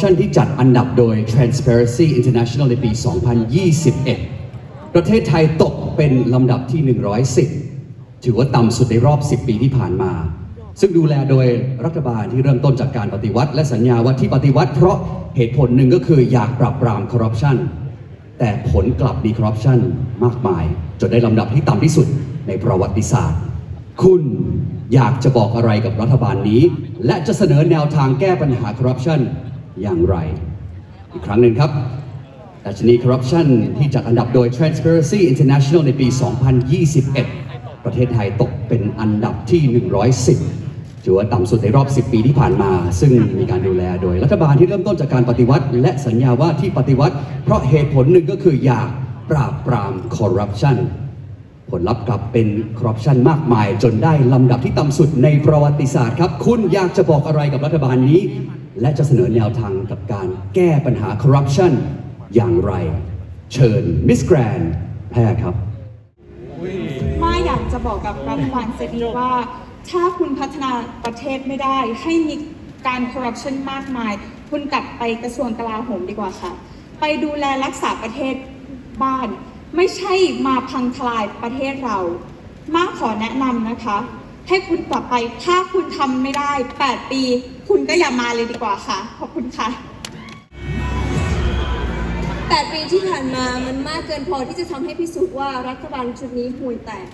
ชั่นที่จัดอันดับโดย Transparency International ในปี 2021 ประเทศไทยตกเป็นลำดับที่ 110 ถือว่าต่ำสุดในรอบ 10 ปีที่ผ่านมา ซึ่งดูแลโดยรัฐบาลที่เริ่มต้นจากการปฏิวัติ และสัญญาว่าที่ปฏิวัติเพราะเหตุผลหนึ่งก็คืออยากปราบปรามคอร์รัปชัน แต่ผลกลับมีคอร์รัปชันมากมาย จนได้ลำดับที่ต่ำที่สุดในประวัติศาสตร์ คุณอยากจะบอกอะไรกับรัฐบาลนี้ และจะเสนอแนวทางแก้ปัญหาคอร์รัปชัน อย่างไร อีกครั้งหนึ่งครับดัชนีคอร์รัปชันที่จัดอันดับโดย Transparency International ในปี 2021 ประเทศไทยตกเป็นอันดับที่ 110ถือว่าต่ำสุดในรอบ 10 ปีที่ผ่านมา ซึ่งมีการดูแลโดยรัฐบาลที่เริ่มต้นจากการปฏิวัติ และสัญญาว่าที่ปฏิวัติ เพราะเหตุผลหนึ่งก็คืออยากปราบปรามคอร์รัปชันผลลัพธ์กลับเป็นคอร์รัปชันมากมาย จนได้ลำดับที่ต่ำสุดในประวัติศาสตร์ครับ คุณอยากจะบอกอะไรกับรัฐบาลนี้ และจะเสนอแนวทางกับการแก้ปัญหาคอร์รัปชันอย่างไร เชิญมิสแกรนแพรครับมาอยากจะบอกกับรัฐบาลเซดีว่า ถ้าคุณพัฒนาประเทศไม่ได้ให้มีการคอร์รัปชันมากมาย คุณกลับไปกระทรวงกลาโหมดีกว่าค่ะ ไปดูแลรักษาประเทศบ้าน ไม่ใช่มาพังทลายประเทศเรา มาขอแนะนำนะคะ ให้คุณกลับไปถ้าคุณทำไม่ได้ 8 ปี คุณก็อย่ามาเลยดีกว่าค่ะ ขอบคุณค่ะ 8 ปีที่ผ่านมามันมากเกินพอที่จะทำให้พิสูจน์ว่ารัฐบาลชุดนี้ห่วยแตก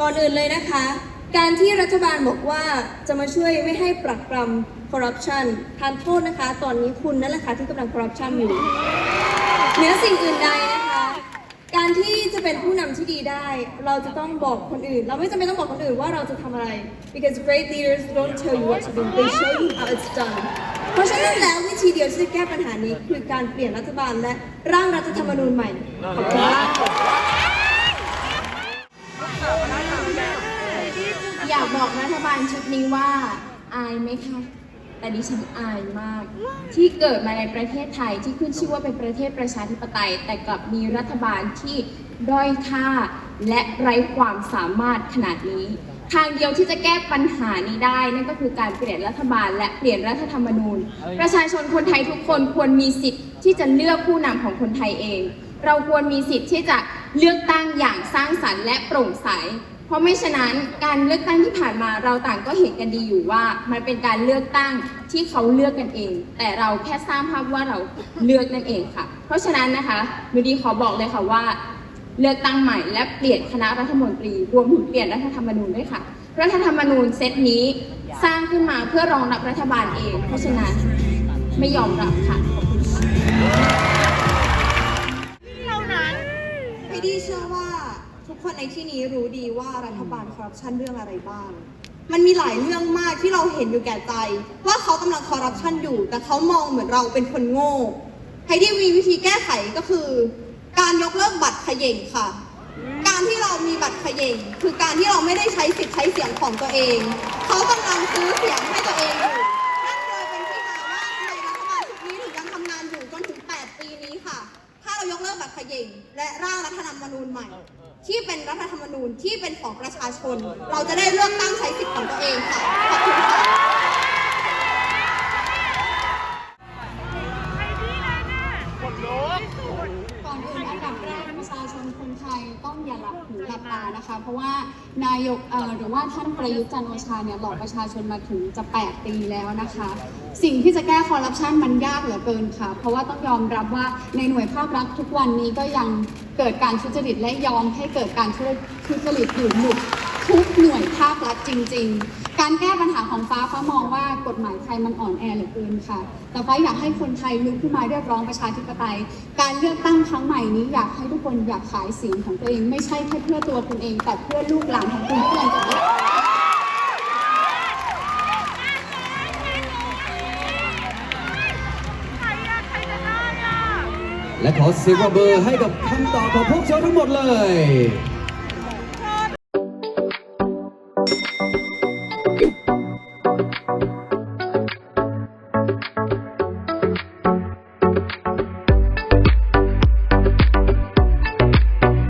ก่อนอื่นเลยนะคะ การที่รัฐบาลบอกว่าจะมาช่วยไม่ให้ปรักปรำคอร์รัปชันทานโทษนะคะ ตอนนี้คุณนั่นแหละค่ะที่กำลังคอร์รัปชันอยู่เหนือสิ่งอื่นใดนะคะ จะเป็นผู้นำที่ดีได้ เราจะต้องบอกคนอื่น เราไม่จำเป็นต้องบอกคนอื่นว่าเราจะทำอะไร because great leaders don't tell you what to do they show you how it's done เพราะฉะนั้นแล้ววิธีเดียวที่จะแก้ปัญหานี้คือการเปลี่ยนรัฐบาลและร่างรัฐธรรมนูญใหม่ขอบคุณค่ะอยากบอกรัฐบาลชุดนี้ว่าอายไหมคะ แต่ดิฉันอายมาก ที่เกิดมาในประเทศไทยที่ขึ้นชื่อว่าเป็นประเทศประชาธิปไตย แต่กลับมีรัฐบาลที่ด้อยค่าและไร้ความสามารถขนาดนี้ ทางเดียวที่จะแก้ปัญหานี้ได้ นั่นก็คือการเปลี่ยนรัฐบาล และเปลี่ยนรัฐธรรมนูญ ประชาชนคนไทยทุกคนควรมีสิทธิ์ที่จะเลือกผู้นำของคนไทยเอง เราควรมีสิทธิ์ที่จะเลือกตั้งอย่างสร้างสรรค์และโปร่งใส เพราะไม่ฉะนั้นการเลือกตั้งที่ผ่านมาเราต่างก็เห็นกันดีอยู่ว่า มันเป็นการเลือกตั้งที่เขาเลือกกันเอง แต่เราแค่สร้างภาพว่าเราเลือกนั่นเองค่ะ เพราะฉะนั้นนะคะนูดีขอบอกเลยค่ะว่า เลือกตั้งใหม่และเปลี่ยนคณะรัฐมนตรีรวมถึงเปลี่ยนรัฐธรรมนูญด้วยค่ะ รัฐธรรมนูญเซตนี้สร้างขึ้นมาเพื่อรองรับรัฐบาลเอง เพราะฉะนั้นไม่ยอมรับค่ะขอบคุณค่ะ ในที่นี้รู้ดีว่ารัฐบาลคอร์รัปชันเรื่องอะไรบ้าง มันมีหลายเรื่องมากที่เราเห็นอยู่แก่ใจ ว่าเขากำลังคอร์รัปชันอยู่ แต่เขามองเหมือนเราเป็นคนโง่ไฮดี้มีวิธีแก้ไขก็คือ การยกเลิกบัตรเขย่งค่ะ การที่เรามีบัตรเขย่งคือการที่เราไม่ได้ใช้สิทธิ์ใช้เสียงของตัวเอง เขากำลังซื้อเสียงให้ตัวเองอยู่นั่นเลยเป็นที่มาว่าทำไมรัฐบาลชุดนี้ถึงยังทำงานอยู่จนถึง 8 ปีนี้ค่ะ ถ้าเรายกเลิกบัตรเขย่งและร่างรัฐธรรมนูญใหม่ ที่เป็นรัฐธรรมนูญที่เป็นของประชาชน เราจะได้เลือกตั้งใช้สิทธิ์ของตัวเองค่ะ ขอบคุณค่ะ ต้องอย่าหลับหูหลับตานะคะ เพราะว่านายกเอ่อหรือว่าท่านประยุทธ์จันทร์โอชาเนี่ยหลอกประชาชนมาถึงจะ8ปีแล้วนะคะ สิ่งที่จะแก้คอร์รัปชันมันยากเหลือเกินค่ะ เพราะว่าต้องยอมรับว่าในหน่วยภาครัฐทุกวันนี้ก็ยังเกิดการทุจริตและยอมให้เกิดการทุจริตอยู่หมุด ทุกหน่วยภาครัฐจริง ๆ การแก้ปัญหาของฟ้าฟ้ามองว่ากฎหมายไทยมันอ่อนแอเหลือเกินค่ะ แต่ฟ้าอยากให้คนไทยลุกขึ้นมาเรียกร้องประชาธิปไตย การเลือกตั้งครั้งใหม่นี้อยากให้ทุกคนอยากขายเสียงของตัวเองไม่ใช่แค่เพื่อตัวคุณเอง แต่เพื่อลูกหลานของคุณที่กำลังจะเกิดและขอเสียงปรบมือให้กับคำตอบของพวกเราทั้งหมดเลย